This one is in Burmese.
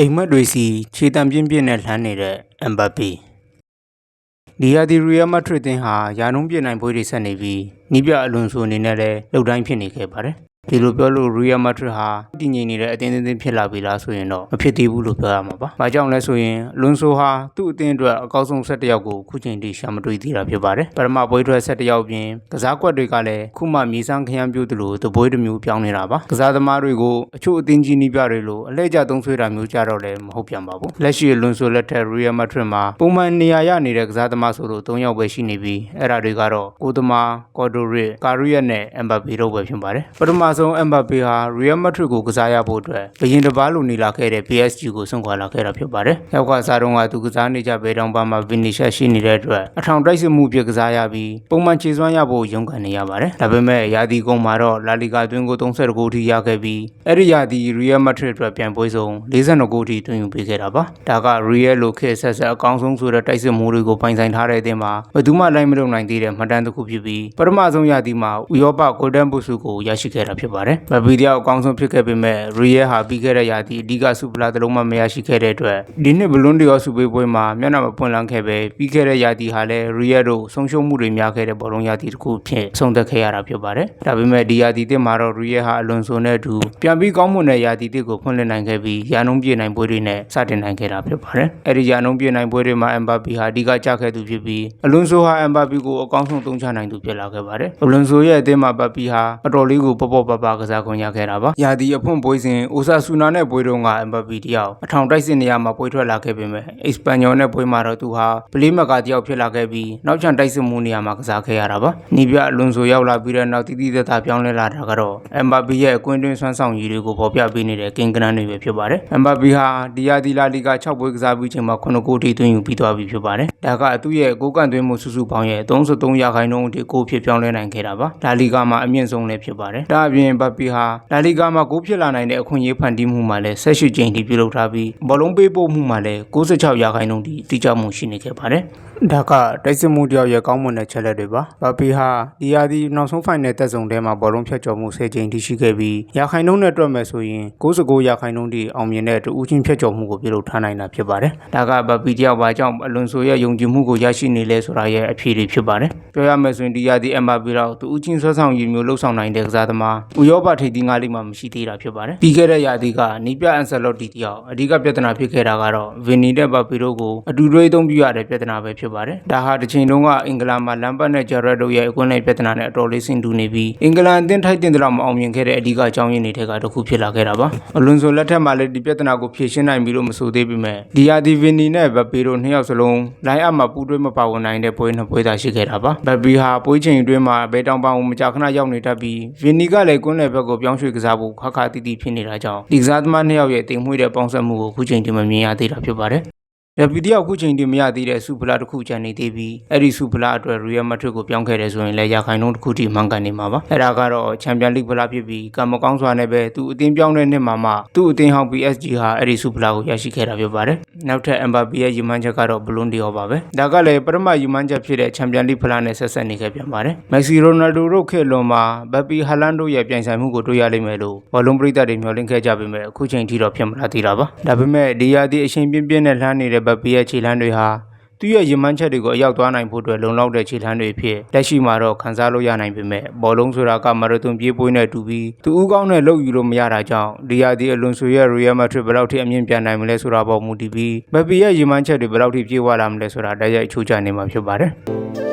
အိမ်မက်တွေစီခြေတံပြင်းပြင်းနဲ့လှမ်းနေတဲ့အမ်ဘတ်ပီဒီယာဒီရီယယ်မက်ဒရစ်တင်းဟာယာနုံးပြနိုင်ပွဲတွေဆက်နေပြီးနီးပြအလွန်ဆိုအနေနဲ့လည်းလှုပ်တိုင်းဖြစ်နေခဲ့ပါတယ် ဒီလိုပြောလို့ရီယယ်မက်ဒရစ်ဟာတည်ငြိမ်နေတဲ့အတင်းတင်းဖြစ်လာပြီလားဆိုရင်တော့မဖြစ်သေးဘူးလို့ပြောရမှာပါ။ဘာကြောင့်လဲဆိုရင်လွန်ဆိုဟာသူ့အတင်းအတွက်အကောက်ဆုံး၁၁ယောက်ကိုခုချိန်ထိရှာမတွေ့သေးတာဖြစ်ပါတယ်။ပထမပွဲထွက်၁၁ယောက်ပြင်ကစားကွက်တွေကလည်းခုမှမြေစမ်းခရမ်းပြိုးသလိုတပွဲတစ်မျိုးပြောင်းနေတာပါ။ကစားသမားတွေကိုအချို့အသင်းကြီးနီးပြတွေလိုအလဲကျသုံးဆွဲတာမျိုးကြတော့လည်းမဟုတ်ပြန်ပါဘူး။လက်ရှိလွန်ဆိုလက်ထက်ရီယယ်မက်ဒရစ်မှာပုံမှန်နေရာရနေတဲ့ကစားသမားဆိုလို့၃ယောက်ပဲရှိနေပြီးအဲ့ဒါတွေကတော့ကိုသမားကော်ဒိုရစ်ကာရီယက်နဲ့အမ်ဘတ်ပေတို့ပဲဖြစ်ပါတယ်။ပထမဆုံးအမ်ဘတ်ပေဟာရီယယ်မက်ဒရစ်ကိုကစားရဖို့အတွက်ဘရင်တစ်ပါးလိုနေလာခဲ့တဲ့ PSG ကိုဆွန့်ခွာလာခဲ့တာဖြစ်ပါတယ်။ရောက်ကစားတုန်းကသူကစားနေကြဘဲတောင်ပါမှာဗီနီရှက်ရှိနေတဲ့အတွက်အထောင်တိုက်စစ်မှုဖြစ်ကစားရပြီးပုံမှန်ခြေစွမ်းရဖို့ရုန်းကန်နေရပါတယ်။ဒါပေမဲ့ရာသီကုန်မှာတော့လာလီဂါတွင်းကို32ဂိုးထိရခဲ့ပြီးအဲ့ဒီရာသီရီယယ်မက်ဒရစ်အတွက်ပြန်ပွဲဆုံး42ဂိုးထိတွင်ယူပေးခဲ့တာပါ။ဒါကရီယယ်လိုခေတ်ဆက်ဆက်အကောင်းဆုံးဆိုတဲ့တိုက်စစ်မှုတွေကိုပိုင်ဆိုင်ထားတဲ့အသင်းမှာဘယ်သူမှလိုက်မလုပ်နိုင်သေးတဲ့မှတ်တမ်းတစ်ခုဖြစ်ပြီးပထမဆုံးရာသီမှာဥရောပဂိုလ်ဒန်ဘုစုကိုရရှိခဲ့တာဖြစ်ပါတယ်။မဘီဒီယာအကောင်းဆုံးဖြစ်ခဲ့ပေမဲ့ရီယယ်ဟာပြီးခဲ့တဲ့ရာသီအဓိကဆုဖလားတစ်လုံးမှမရရှိခဲ့တဲ့အတွက်ဒီနှစ်ဘလွန်ဒီယောဆုပေးပွဲမှာမျက်နှာမပွင့်လန်းခဲ့ပဲပြီးခဲ့တဲ့ရာသီဟာလည်းရီယယ်တို့ဆုံးရှုံးမှုတွေများခဲ့တဲ့ဘောလုံးရာသီတစ်ခုဖြစ်ဆုံးသက်ခဲ့ရတာဖြစ်ပါတယ်။ဒါပေမဲ့ဒီရာသီတစ်မှာတော့ရီယယ်ဟာအလွန်ဆိုနဲ့အတူပြန်ပြီးကောင်းမွန်တဲ့ရာသီတစ်ကိုဖွင့်လှစ်နိုင်ခဲ့ပြီးရာနှုန်းပြည့်နိုင်ပွဲတွေနဲ့စတင်နိုင်ခဲ့တာဖြစ်ပါတယ်။အဲဒီရာနှုန်းပြည့်နိုင်ပွဲတွေမှာအမ်ဘာပီဟာအဓိကကျခဲ့သူဖြစ်ပြီးအလွန်ဆိုဟာအမ်ဘာပီကိုအကောင်းဆုံးသုံးချနိုင်သူဖြစ်လာခဲ့ပါတယ်။အလွန်ဆိုရဲ့အသင်းမှာဘပီဟာအတော်လေးကိုပေါ့ပေါ့ပါပါကစားခွင့်ရခဲ့တာပါ။ရာသီအဖွင့်ပွဲစဉ်အိုဆာဆူနာနဲ့ပွဲတုန်းကအမ်ဘာပီတယောက်အထောင်တိုက်စစ်နေရာမှာပွဲထွက်လာခဲ့ပေမဲ့အစ္စပန်ညောနဲ့ပွဲမှာတော့သူဟာပလေးမကာတယောက်ဖြစ်လာခဲ့ပြီးနောက်ချန်တိုက်စစ်မှုနေရာမှာကစားခဲ့ရတာပါ။နီးပြအလွန်ဆိုရောက်လာပြီးတဲ့နောက်တိတိသက်သာပြောင်းလဲလာတာကတော့အမ်ဘာပီရဲ့အကွင်းတွင်းဆွမ်းဆောင်ရည်တွေကိုပေါ်ပြပေးနေတဲ့ကင်ကနန်တွေပဲဖြစ်ပါတယ်။အမ်ဘာပီဟာဒီယာဒီလာလီဂါ6ပွဲကစားပြီးချိန်မှာ9ဂိုးထိသွင်းယူပြီးသွားပြီဖြစ်ပါတယ်။ဒါကသူ့ရဲ့ကိုကန့်သွင်းမှုစုစုပေါင်းရဲ့33ရာခိုင်နှုန်းအထိကိုဖြစ်ပြောင်းလဲနိုင်ခဲ့တာပါ။လာလီဂါမှာအမြင့်ဆုံးလည်းဖြစ်ပါတယ်။ဒါအပြင်ဘပီဟာလာလီဂါမှာဂိုးဖြစ်လာနိုင်တဲ့အခွင့်အရေးဖန်တီးမှုမှာလည်းဆက်ရှိချိန်ထိပြုလုပ်ထားပြီးဘောလုံးပေးပို့မှုမှာလည်း96ရာခိုင်နှုန်းထိတိကျမှုရှိနေခဲ့ပါတယ်။ဒါကတိုက်စစ်မှုတယောက်ရဲ့ကောင်းမွန်တဲ့ချက်လက်တွေပါ။ဘာပီဟာဒီယာဒီနောက်ဆုံးဖိုင်နယ်တက်ဆုံထဲမှာဘောလုံးဖြတ်ကျော်မှု10ကြိမ်ထိရှိခဲ့ပြီးရာခိုင်နှုန်းနဲ့တွက်မယ်ဆိုရင်69ရာခိုင်နှုန်းထိအောင်မြင်တဲ့တူးချင်းဖြတ်ကျော်မှုကိုပြုလုပ်ထားနိုင်တာဖြစ်ပါတယ်။ဒါကဘာပီတယောက်ဘာကြောင့်အလွန်ဆိုရဲ့ယုံကြည်မှုကိုရရှိနေလဲဆိုတာရဲ့အဖြေတွေဖြစ်ပါတယ်။ပြောရမယ်ဆိုရင်ဒီယာဒီအမ်ဘာပီတော့တူးချင်းဆွဆောင်ရည်မျိုးလှုပ်ဆောင်နိုင်တဲ့ကစားသမားဥရောပထိပ်သီးငါးလိမှာမရှိသေးတာဖြစ်ပါတယ်။ပြီးခဲ့တဲ့ယာဒီကနီးပြအန်ဆယ်လော့တီတယောက်အဓိကပြဿနာဖြစ်ခဲ့တာကတော့ဗင်နီတဲ့ဘာပီတို့ကိုအတူတွဲအသုံးပြုရတဲ့ပြဿနာပဲဖြစ်ပါတယ်။ဒါဟာတစ်ချိန်လုံးကအင်္ဂလန်မှာလမ်ပတ်နဲ့ဂျာရက်တို့ရဲ့အကွင်းလိုက်ပြဿနာနဲ့အတော်လေးဆင်တူနေပြီးအင်္ဂလန်အသင်းထိုက်တင်တဲ့လောက်မအောင်မြင်ခဲ့တဲ့အဓိကအကြောင်းရင်းတွေထဲကတစ်ခုဖြစ်လာခဲ့တာပါအလွန်ဆိုလက်ထက်မှာလည်းဒီပြဿနာကိုဖြေရှင်းနိုင်ပြီလို့မဆိုသေးပေမဲ့ဒီယာဒီဗင်နီနဲ့ဘပီတို့နှစ်ယောက်စလုံးလိုင်းအပ်မှာပူးတွဲမပါဝင်နိုင်တဲ့ပွဲနှစ်ပွဲသာရှိခဲ့တာပါဘပီဟာပွဲချိန်အတွင်းမှာဘဲတောင်ပန်းကိုမကြာခဏရောက်နေတတ်ပြီးဗင်နီကလည်းကွင်းလယ်ဘက်ကိုပြောင်းရွှေ့ကစားဖို့ခါခါတီးတီးဖြစ်နေတာကြောင့်ဒီကစားသမားနှစ်ယောက်ရဲ့တင်မွေးတဲ့ပေါင်းစပ်မှုကိုခုချိန်ထိမမြင်ရသေးတာဖြစ်ပါတယ် ရပီတယောက်ခုချိန်ထိမရသေးတဲ့စူပလာတစ်ခုကျန်နေသေးပြီးအဲ့ဒီစူပလာအတွက်ရီယယ်မက်ဒရစ်ကိုပြောင်းခဲ့တယ်ဆိုရင်လည်းရာခိုင်နှုန်းတစ်ခုထိမှန်ကန်နေမှာပါအဲ့ဒါကတော့ချန်ပီယံလိဖလားဖြစ်ပြီးကံမကောင်းစွာနဲ့ပဲသူအသင်းပြောင်းတဲ့နှစ်မှာမှသူ့အသင်းဟောင်း PSG ဟာအဲ့ဒီစူပလာကိုရရှိခဲ့တာဖြစ်ပါတယ်နောက်ထပ် Mbappe ရဲ့ယူမှန်းချက်ကတော့ဘလွန်ဒီယောပါပဲဒါကလည်းပထမယူမှန်းချက်ဖြစ်တဲ့ချန်ပီယံလိဖလားနဲ့ဆက်ဆက်နေခဲ့ပြန်ပါတယ်မက်ဆီရိုနယ်ဒိုတို့ခေတ်လွန်မှာဘပီဟာလန်တို့ရဲ့ပြိုင်ဆိုင်မှုကိုတွေ့ရလိမ့်မယ်လို့ဘောလုံးပရိသတ်တွေမျှော်လင့်ခဲ့ကြပေမဲ့အခုချိန်ထိတော့ဖြစ်မလာသေးတာပါဒါပေမဲ့ဒီယာဒီအရှင်ပြင်းပြင်းနဲ့လှမ်းနေတဲ့ဘပီရဲ့ခြေလှမ်းတွေဟာသူ့ရဲ့ရင်မှန်းချက်တွေကိုအရောက်သွားနိုင်ဖို့အတွက်လုံလောက်တဲ့ခြေလှမ်းတွေဖြစ်လက်ရှိမှာတော့ခန်းစားလို့ရနိုင်ပေမဲ့ဘောလုံးဆိုတာကမာရသွန်ပြေးပွဲနဲ့တူပြီးသူဦးကောင်းနဲ့လှုပ်ယူလို့မရတာကြောင့်ဒီယာဒီအလွန်ဆိုရဲ့ Real Madrid ဘယ်လောက်ထိအမြင့်ပြန်နိုင်မလဲဆိုတာပေါ်မူတည်ပြီးဘပီရဲ့ရင်မှန်းချက်တွေဘယ်လောက်ထိပြေးသွားလာမလဲဆိုတာတိုက်ရိုက်ချိုးချနေမှာဖြစ်ပါတယ်